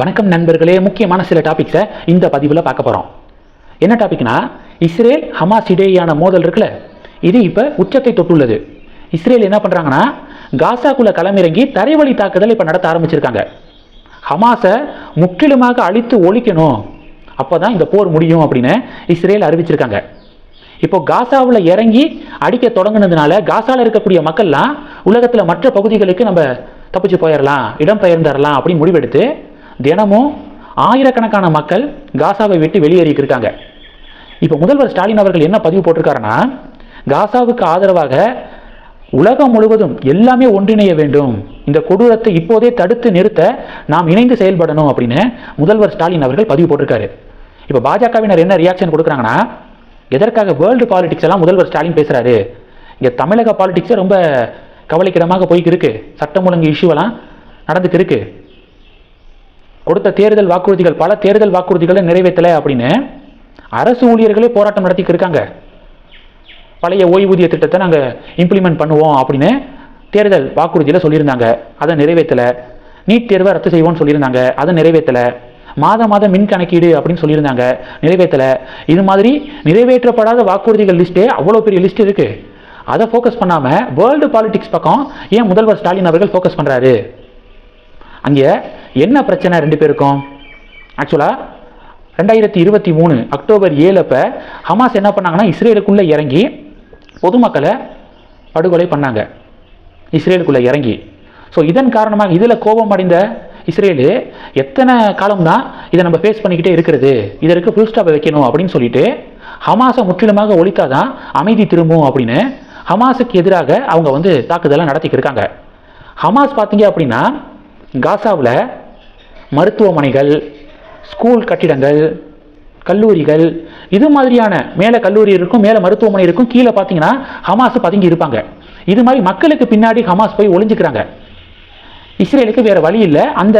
வணக்கம் நண்பர்களே. முக்கியமான சில டாபிக்ஸை இந்த பதிவில் பார்க்க போகிறோம் என்ன டாபிக்னா இஸ்ரேல் ஹமாஸ் இடையேயான மோதல் இருக்குல்ல? இது இப்போ உச்சத்தை தொட்டுள்ளது. இஸ்ரேல் என்ன பண்ணுறாங்கன்னா காசாக்குள்ள களமிறங்கி தரைவழி தாக்குதல் இப்போ நடத்த ஆரம்பிச்சிருக்காங்க. ஹமாஸை முற்றிலுமாக அழித்து ஒழிக்கணும். அப்போ தான் இந்த போர் முடியும் அப்படின்னு இஸ்ரேல் அறிவிச்சிருக்காங்க. இப்போ காசாவில் இறங்கி அடிக்க தொடங்குனதுனால காசாவில் இருக்கக்கூடிய மக்கள்லாம் உலகத்தில் மற்ற பகுதிகளுக்கு நம்ம தப்பிச்சு போயிடலாம் இடம் பெயர்ந்துடலாம் அப்படின்னு முடிவெடுத்து தினமும் ஆயிரக்கணக்கான மக்கள் காசாவை விட்டு வெளியேறிட்டு இருக்காங்க இப்போ முதல்வர் ஸ்டாலின் அவர்கள் என்ன பதிவு போட்டிருக்காருன்னா காசாவுக்கு ஆதரவாக உலகம் முழுவதும் எல்லாமே ஒன்றிணைய வேண்டும். இந்த கொடூரத்தை இப்போதே தடுத்து நிறுத்த நாம் இணைந்து செயல்படணும் அப்படின்னு முதல்வர் ஸ்டாலின் அவர்கள் பதிவு போட்டிருக்காரு. இப்போ பாஜகவினர் என்ன ரியாக்ஷன் கொடுக்குறாங்கன்னா எதற்காக வேர்ல்டு பாலிடிக்ஸ் எல்லாம் முதல்வர் ஸ்டாலின் பேசுகிறாரு இங்கே தமிழக பாலிடிக்ஸே ரொம்ப கவலைக்கிடமாக போய்க்கு இருக்குது சட்டம் ஒழுங்கு இஷ்யூவெல்லாம் நடந்துக்கு இருக்குது கொடுத்த தேர்தல் வாக்குறுதிகள் பல தேர்தல் வாக்குறுதிகளை நிறைவேற்றலை அப்படின்னு அரசு ஊழியர்களே போராட்டம் நடத்திட்டு இருக்காங்க. பழைய ஓய்வூதிய திட்டத்தை நாங்கள் இம்ப்ளிமெண்ட் பண்ணுவோம் அப்படின்னு தேர்தல் வாக்குறுதியில் சொல்லியிருந்தாங்க. அதை நிறைவேற்றலை. நீட் தேர்வை ரத்து செய்வோம்னு சொல்லியிருந்தாங்க. அதை நிறைவேற்றலை. மாதம் மாதம் மின் கணக்கீடு அப்படின்னு சொல்லியிருந்தாங்க. நிறைவேற்றலை. இது மாதிரி நிறைவேற்றப்படாத வாக்குறுதிகள் லிஸ்ட்டே அவ்வளோ பெரிய லிஸ்ட் இருக்குது அதை ஃபோக்கஸ் பண்ணாமல் வேர்ல்டு பாலிடிக்ஸ் பக்கம் ஏன் முதல்வர் ஸ்டாலின் அவர்கள் ஃபோக்கஸ் பண்ணுறாரு அங்கே என்ன பிரச்சனை ரெண்டு பேருக்கும்? ஆக்சுவலாக ரெண்டாயிரத்தி இருபத்தி மூணு அக்டோபர் ஏழு அப்போ ஹமாஸ் என்ன பண்ணாங்கன்னா இஸ்ரேலுக்குள்ளே இறங்கி பொதுமக்களை படுகொலை பண்ணாங்க. இஸ்ரேலுக்குள்ளே இறங்கி. ஸோ இதன் காரணமாக இதில் கோபம் அடைந்த இஸ்ரேலு எத்தனை காலம் தான் இதை நம்ம ஃபேஸ் பண்ணிக்கிட்டே இருக்கிறது. இதற்கு ஃபுல் ஸ்டாப்பை வைக்கணும் அப்படின்னு சொல்லிட்டு ஹமாஸை முற்றிலுமாக ஒழித்தாதான் அமைதி திரும்பும் அப்படின்னு ஹமாஸுக்கு எதிராக அவங்க வந்து தாக்குதலை நடத்திக்கிருக்காங்க ஹமாஸ் பார்த்தீங்க அப்படின்னா காசாவில் மருத்துவமனைகள் ஸ்கூல் கட்டிடங்கள் கல்லூரிகள் இது மாதிரியான மேலே கல்லூரி இருக்கும் மேலே மருத்துவமனை இருக்கும் கீழே பார்த்தீங்கன்னா ஹமாஸ் பதுங்கி இருப்பாங்க. இது மாதிரி மக்களுக்கு பின்னாடி ஹமாஸ் போய் ஒளிஞ்சுக்கிறாங்க. இஸ்ரேலுக்கு வேறு வழி இல்லை. அந்த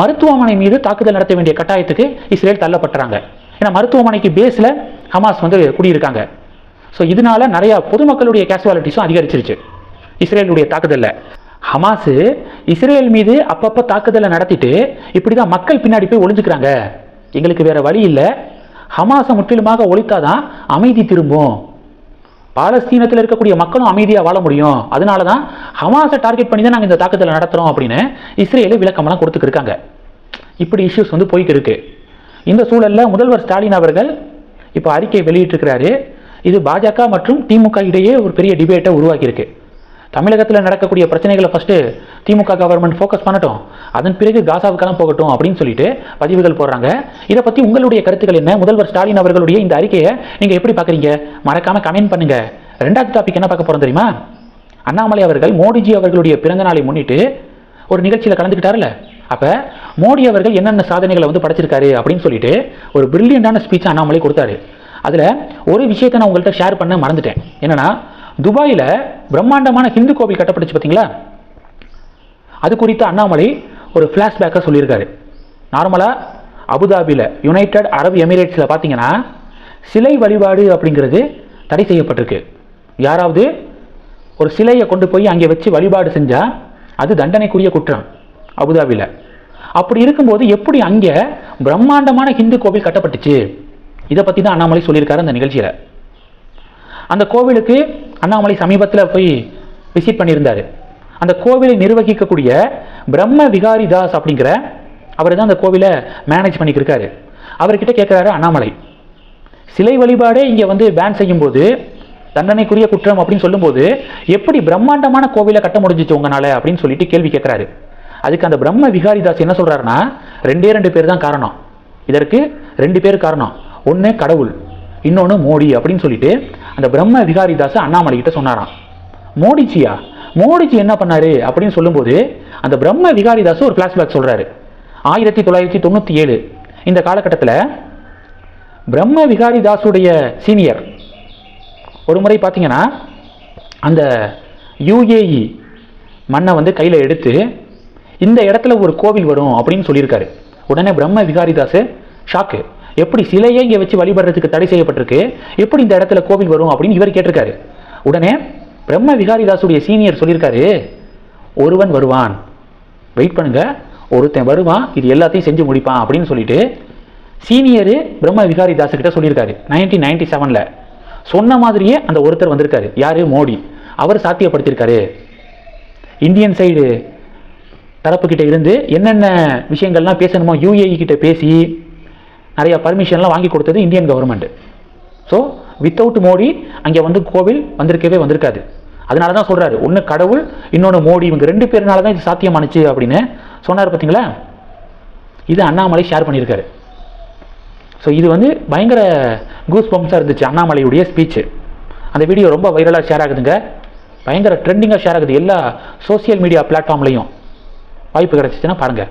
மருத்துவமனை மீது தாக்குதல் நடத்த வேண்டிய கட்டாயத்துக்கு இஸ்ரேல் தள்ளப்பட்டுறாங்க. ஏன்னா மருத்துவமனைக்கு பேஸில் ஹமாஸ் வந்து குடியிருக்காங்க. ஸோ இதனால நிறையா பொதுமக்களுடைய கேஷுவாலிட்டிஸும் அதிகரிச்சிருச்சு. இஸ்ரேலுடைய தாக்குதலில். ஹமாஸு இஸ்ரேல் மீது அப்பப்போ தாக்குதலை நடத்திட்டு இப்படி தான் மக்கள் பின்னாடி போய் ஒளிஞ்சுக்கிறாங்க. எங்களுக்கு வேறு வழி இல்லை. ஹமாஸை முற்றிலுமாக ஒழித்தாதான் அமைதி திரும்பும். பாலஸ்தீனத்தில் இருக்கக்கூடிய மக்களும் அமைதியாக வாழ முடியும். அதனால தான் ஹமாஸை டார்கெட் பண்ணி தான் நாங்கள் இந்த தாக்குதலை நடத்துகிறோம் அப்படின்னு இஸ்ரேலு விளக்கமெல்லாம் கொடுத்துக்கிருக்காங்க இப்படி இஷ்யூஸ் வந்து போய்க்கு இருக்கு. இந்த சூழலில் முதல்வர் ஸ்டாலின் அவர்கள் இப்போ அறிக்கை வெளியிட்டிருக்கிறாரு. இது பாஜக மற்றும் திமுக இடையே ஒரு பெரிய டிபேட்டை உருவாக்கியிருக்கு தமிழகத்தில் நடக்கக்கூடிய பிரச்சனைகளை ஃபஸ்ட்டு திமுக கவர்மெண்ட் ஃபோக்கஸ் பண்ணட்டும். அதன் பிறகு காசாவுக்கெல்லாம் போகட்டும் அப்படின்னு சொல்லிட்டு பதிவுகள் போடுறாங்க. இதை பற்றி உங்களுடைய கருத்துக்கள் என்ன? முதல்வர் ஸ்டாலின் அவர்களுடைய இந்த அறிக்கையை நீங்கள் எப்படி பார்க்குறீங்க? மறக்காமல் கமெண்ட் பண்ணுங்க. ரெண்டாவது டாபிக் என்ன பார்க்க போகிறோம் தெரியுமா? அண்ணாமலை அவர்கள் மோடிஜி அவர்களுடைய பிறந்த நாளை முன்னிட்டு ஒரு நிகழ்ச்சியில் கலந்துக்கிட்டார்ல அப்போ மோடி அவர்கள் என்னென்ன சாதனைகளை வந்து படைச்சிருக்காரு அப்படின்னு சொல்லிட்டு ஒரு பிரில்லியண்டான ஸ்பீச் அண்ணாமலை கொடுத்தாரு. அதில் ஒரு விஷயத்தை நான் உங்கள்கிட்ட ஷேர் பண்ண மறந்துட்டேன். என்னன்னா துபாயில் பிரம்மாண்டமான ஹிந்து கோவில் கட்டப்பட்டுச்சு பார்த்தீங்களா அது குறித்து அண்ணாமலை ஒரு ஃப்ளாஷ்பேக்காக சொல்லியிருக்காரு. நார்மலாக அபுதாபியில் யுனைடெட் அரபு எமிரேட்ஸில் பார்த்தீங்கன்னா சிலை வழிபாடு அப்படிங்கிறது தடை செய்யப்பட்டிருக்கு. யாராவது ஒரு சிலையை கொண்டு போய் அங்கே வச்சு வழிபாடு செஞ்சால் அது தண்டனைக்குரிய குற்றம் அபுதாபியில் அப்படி இருக்கும்போது எப்படி அங்கே பிரம்மாண்டமான ஹிந்து கோவில் கட்டப்பட்டுச்சு? இதை பற்றி தான் அண்ணாமலை சொல்லியிருக்காரு அந்த நிகழ்ச்சியில். அந்த கோவிலுக்கு அண்ணாமலை சமீபத்தில் போய் விசிட் பண்ணியிருந்தார். அந்த கோவிலை நிர்வகிக்கக்கூடிய பிரம்ம விகாரி தாஸ் அப்படிங்கிற அவர் தான் அந்த கோவிலை மேனேஜ் பண்ணிக்கிருக்காரு. அவர்கிட்ட கேட்குறாரு அண்ணாமலை சிலை வழிபாடே இங்கே வந்து பேன் செய்யும்போது தண்டனைக்குரிய குற்றம் அப்படின்னு சொல்லும்போது எப்படி பிரம்மாண்டமான கோவிலை கட்ட முடிஞ்சிச்சு உங்களால் அப்படின்னு சொல்லிட்டு கேள்வி கேட்குறாரு அதுக்கு அந்த பிரம்ம விகாரிதாஸ் என்ன சொல்கிறாருன்னா ரெண்டே ரெண்டு பேர் தான் காரணம். இதற்கு ரெண்டு பேர் காரணம். ஒன்று கடவுள் இன்னொன்று மோடி அப்படின்னு சொல்லிட்டு அந்த பிரம்ம விகாரிதாஸ் அண்ணாமலை கிட்ட சொன்னாராம். மோடிஜியா? மோடிஜி என்ன பண்ணாரு அப்படின்னு சொல்லும்போது அந்த பிரம்ம விகாரிதாஸ் ஒரு ஃப்ளாஷ்பேக் சொல்கிறாரு ஆயிரத்தி தொள்ளாயிரத்தி தொண்ணூற்றி ஏழு. இந்த காலகட்டத்தில் பிரம்ம விகாரிதாஸுடைய சீனியர் ஒரு முறை பார்த்தீங்கன்னா அந்த யுஏஇ மண்ணை வந்து கையில் எடுத்து இந்த இடத்துல ஒரு கோவில் வரும் அப்படின்னு சொல்லியிருக்காரு. உடனே பிரம்ம விகாரிதாஸ் ஷாக்கு எப்படி சிலையே இங்கே வச்சு வழிபடுறதுக்கு தடை செய்யப்பட்டிருக்கு? எப்படி இந்த இடத்துல கோவில் வரும் அப்படின்னு இவர் கேட்டிருக்காரு. உடனே பிரம்ம விகாரிதாசுடைய சீனியர் சொல்லியிருக்காரு ஒருவன் வருவான். வெயிட் பண்ணுங்க. ஒருத்தன் வருவான். இது எல்லாத்தையும் செஞ்சு முடிப்பான். அப்படின்னு சொல்லிட்டு சீனியரு பிரம்ம விகாரி தாசுக்கிட்ட சொல்லியிருக்காரு நைன்டீன் நைன்டி செவனில் சொன்ன மாதிரியே அந்த ஒருத்தர் வந்திருக்காரு. யார்? மோடி. அவர் சாத்தியப்படுத்தியிருக்காரு. இந்தியன் சைடு தரப்புக்கிட்ட இருந்து என்னென்ன விஷயங்கள்லாம் பேசணுமோ யூஏஇ கிட்ட பேசி நிறைய பர்மிஷன்லாம் வாங்கி கொடுத்தது Indian government so without Modi அங்கே வந்து கோவில் வந்திருக்கவே வந்திருக்காது. அதனால தான் சொல்கிறாரு ஒன்று கடவுள் இன்னொன்று மோடி. இவங்க ரெண்டு பேர்னால தான் இது சாத்தியமானுச்சு அப்படின்னு சொன்னார் பார்த்தீங்களா இது அண்ணாமலை ஷேர் பண்ணியிருக்காரு. ஸோ இது வந்து பயங்கர கூஸ் பம்ப்ஸாக இருந்துச்சு அண்ணாமலையுடைய ஸ்பீச்சு அந்த வீடியோ ரொம்ப வைரலாக ஷேர் ஆகுதுங்க. பயங்கர ட்ரெண்டிங்காக ஷேர் ஆகுது எல்லா சோஷியல் மீடியா பிளாட்ஃபார்ம்லையும் வாய்ப்பு கிடச்சிச்சின்னா பாருங்கள்